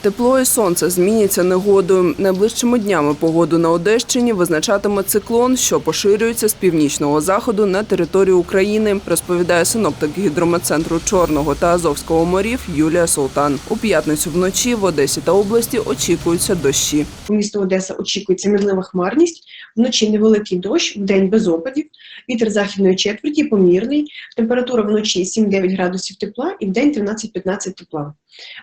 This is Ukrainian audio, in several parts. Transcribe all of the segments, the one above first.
Тепло і сонце зміняться негодою. Найближчими днями погоду на Одещині визначатиме циклон, що поширюється з північного заходу на територію України, розповідає синоптик гідрометцентру Чорного та Азовського морів Юлія Султан. У п'ятницю вночі в Одесі та області очікуються дощі. У місто Одеса очікується мінлива хмарність, вночі невеликий дощ, вдень без опадів, вітер західної четверті помірний, температура вночі 7-9 градусів тепла і вдень 13-15 тепла.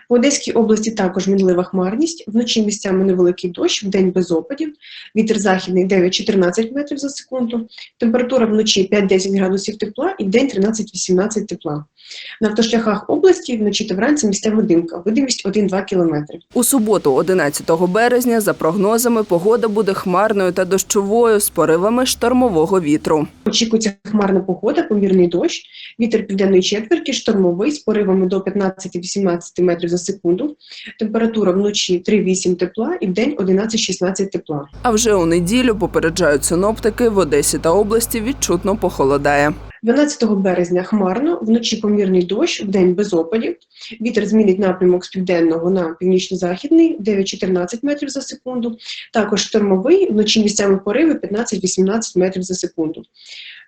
По Одеській області також мінлива хмарність, вночі місцями невеликий дощ, вдень без опадів, вітер західний 9-14 метрів за секунду, температура вночі 5-10 градусів тепла і вдень 13-18 тепла. На автошляхах області вночі та вранці місцева димка, видимість 1-2 кілометри. У суботу, 11 березня, за прогнозами, погода буде хмарною та дощовою з поривами штормового вітру. Очікується хмарна погода, помірний дощ, вітер південної четверті, штормовий з поривами до 15-18 метрів за секунду, температура вночі 3-8 тепла і вдень 11-16 тепла. А вже у неділю попереджають синоптики в Одесі та області відчутно похолодає. 12 березня хмарно, вночі помірний дощ, вдень без опадів. Вітер змінить напрямок з південного на північно-західний 9-14 метрів за секунду. Також штормовий, вночі місцями пориви 15-18 метрів за секунду.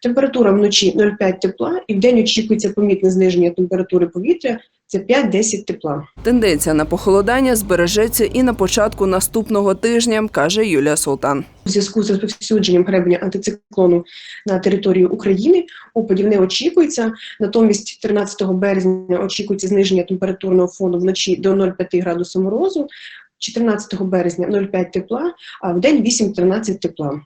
Температура вночі 0,5 тепла і вдень очікується помітне зниження температури повітря це 5-10 тепла. Тенденція на похолодання збережеться і на початку наступного тижня, каже Юлія Султан. У зв'язку з розповсюдженням гребеня антициклону на територію України опадів не очікується. Натомість 13 березня очікується зниження температурного фону вночі до 0,5 градусів морозу, 14 березня 0,5 тепла, а в день 8-13 тепла.